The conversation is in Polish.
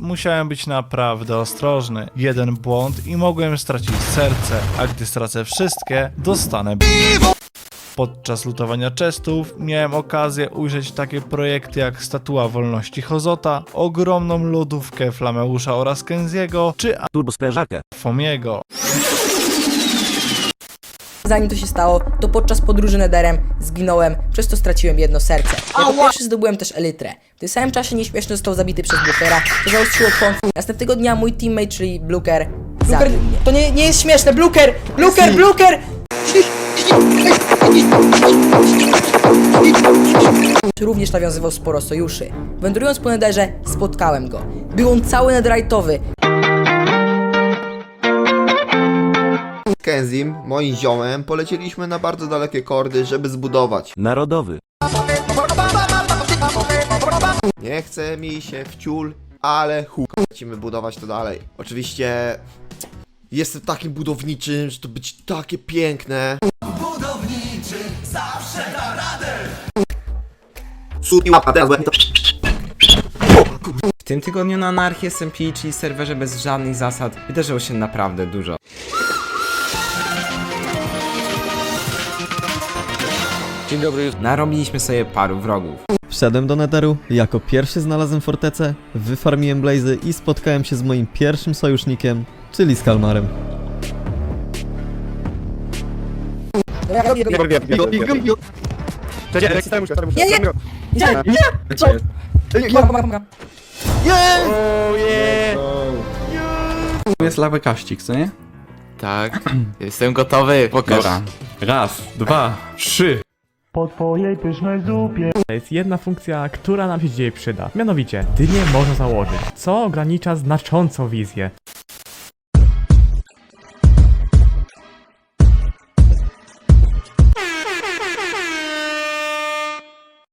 musiałem być naprawdę ostrożny. Jeden błąd i mogłem stracić serce, a gdy stracę wszystkie, dostanę Podczas lutowania chestów miałem okazję ujrzeć takie projekty jak Statua Wolności Hozota, ogromną lodówkę Flameusza oraz Kenziego, czy Turbo sprężarkę. Fomiego. Zanim to się stało, to podczas podróży Nederem zginąłem, przez to straciłem jedno serce. Jako pierwszy zdobyłem też elytrę. W tym samym czasie nieśmieszny został zabity przez Bluchera, co zaostrzyło konflikt. Następnego dnia mój teammate, czyli zabił mnie. To nie, nie jest śmieszne, Blucher! Blucher, Blucher! Również nawiązywał sporo sojuszy. Wędrując po Nederze, spotkałem go. Był on cały netherite'owy, Kenzim, moim ziomem, polecieliśmy na bardzo dalekie kordy, żeby zbudować. Narodowy. Nie chce mi się w ciul, ale hu... Lecimy budować to dalej. Oczywiście... Jestem takim budowniczym, że to być takie piękne. Budowniczy zawsze da radę! Sut i łapa, teraz. W tym tygodniu na Anarchii SMP, czyli serwerze bez żadnych zasad, wydarzyło się naprawdę dużo. Dzień dobry. Narobiliśmy sobie paru wrogów. Wszedłem do Netheru, jako pierwszy znalazłem fortecę, wyfarmiłem blazy i spotkałem się z moim pierwszym sojusznikiem, czyli z Kalmarem. Nie, nie! Nie! Co? Pomaga, pomaga, pomaga. Tu jest lawy kaścik, co nie? Tak, jestem gotowy. Pokaż. Dobra. Raz, dwa, trzy. Po twojej pysznej zupie. Jest jedna funkcja, która nam się dzisiaj przyda. Mianowicie, dynię można założyć, co ogranicza znacząco wizję.